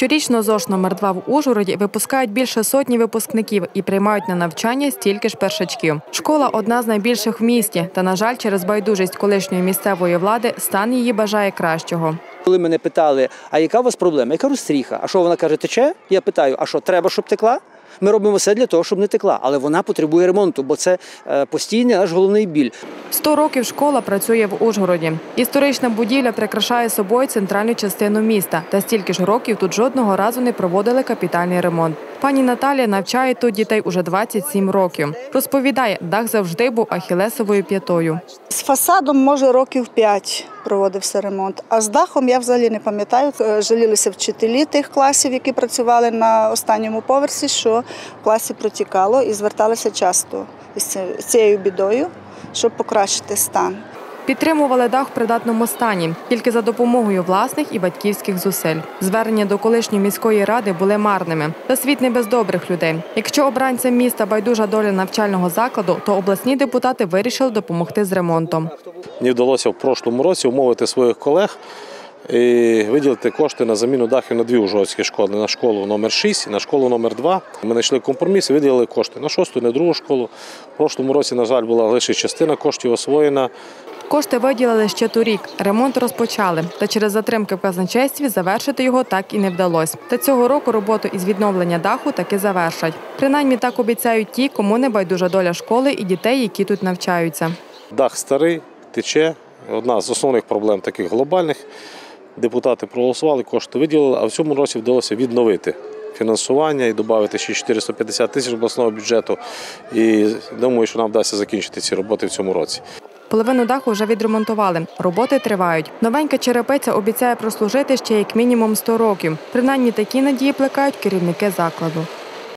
Щорічно ЗОШ номер 2 в Ужгороді випускають більше сотні випускників і приймають на навчання стільки ж першачків. Школа одна з найбільших в місті, та, на жаль, через байдужість колишньої місцевої влади стан її бажає кращого. Коли мене питали, а яка у вас проблема? Яка розстріха? А що вона каже, тече? Я питаю, а що, треба, щоб текла? Ми робимо все для того, щоб не текла, але вона потребує ремонту, бо це е, постійний наш головний біль. Сто років школа працює в Ужгороді. Історична будівля прикрашає собою центральну частину міста. Та стільки ж років тут жодного разу не проводили капітальний ремонт. Пані Наталія навчає тут дітей уже 27 років. Розповідає, дах завжди був ахілесовою п'ятою. З фасадом, може, років 5 проводився ремонт. А з дахом я взагалі не пам'ятаю. Е, Жалілися вчителі тих класів, які працювали на останньому поверсі, що в класі протікало і зверталися часто з цією бідою, щоб покращити стан. Підтримували дах в придатному стані тільки за допомогою власних і батьківських зусиль. Звернення до колишньої міської ради були марними. Та світ не без добрих людей. Якщо обранцям міста байдужа доля навчального закладу, то обласні депутати вирішили допомогти з ремонтом. Мені вдалося в прошлому році умовити своїх колег і виділити кошти на заміну дахів на дві ужгородські школи на школу номер 6 і на школу номер 2 Ми знайшли компроміс і виділили кошти на шосту і на другу школу. В прошлому році, на жаль, була лише частина коштів освоєна. Кошти виділили ще торік. Ремонт розпочали. Та через затримки в казначействі завершити його так і не вдалося. Та цього року роботу із відновлення даху таки завершать. Принаймні так обіцяють ті, кому не байдужа доля школи і дітей, які тут навчаються. Дах старий, тече. Одна з основних проблем таких глобальних. Депутати проголосували, кошти виділили, а в цьому році вдалося відновити фінансування і додати ще 450 тисяч обласного бюджету. І думаю, що нам вдасться закінчити ці роботи в цьому році. Половину даху вже відремонтували. Роботи тривають. Новенька черепиця обіцяє прослужити ще як мінімум 100 років. Принаймні такі надії плекають керівники закладу.